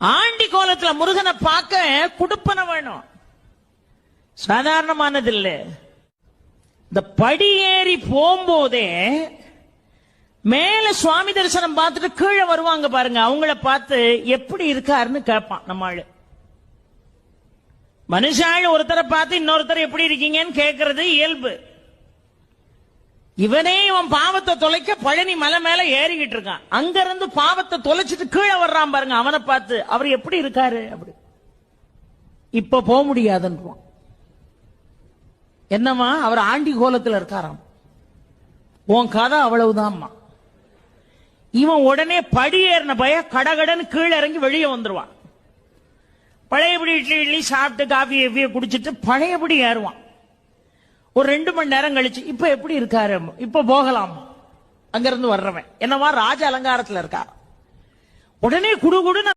Aunty கோலத்துல முருகனை பார்க்க குடுப்பன வேணும். சாதாரணமானதில்லை. இந்த படி ஏறி போகும்போதே மேல சுவாமி தரிசனம் பார்த்துட்டு கீழே வருவாங்க பாருங்க. அவங்கள பார்த்து எப்படி இருக்காருன்னு கேட்பான் நம்ம ஆளு. மனுஷாள் ஒருத்தரை பார்த்து இன்னொருத்தர் எப்படி இருக்கீங்கன்னு கேட்கறது இயல்பு. இவனே இவன் பாவத்தை தொலைக்க பழனி மலை மேல ஏறிக்கிட்டு இருக்கான். அங்க இருந்து பாவத்தை தொலைச்சிட்டு கீழே வர்றான் பாருங்க அவனை பார்த்து அவர் எப்படி இருக்காரு? அப்படி. இப்ப போக முடியாதுன்றான் என்னம்மா அவர் ஆண்டி கோலத்துல இருக்காராம். உன் கதை அவ்வளவுதான்மா இவன் உடனே படி ஏறின பய கடகடன்னு கீழே இறங்கி வெளியே வந்துருவான். பழையபடி இட்லி இட்லி சாப்பிட்டு காஃபி எவ்வியை குடிச்சிட்டு பழையபடி ஏறுவான். ஒரு ரெண்டு மணி நேரம் கழிச்சு இப்ப எப்படி இருக்காரு? இப்ப போகலாம். அங்க இருந்து வர்றவன். என்னவா ராஜ அலங்காரத்துல இருக்கா? உடனே குடு குடுன்னு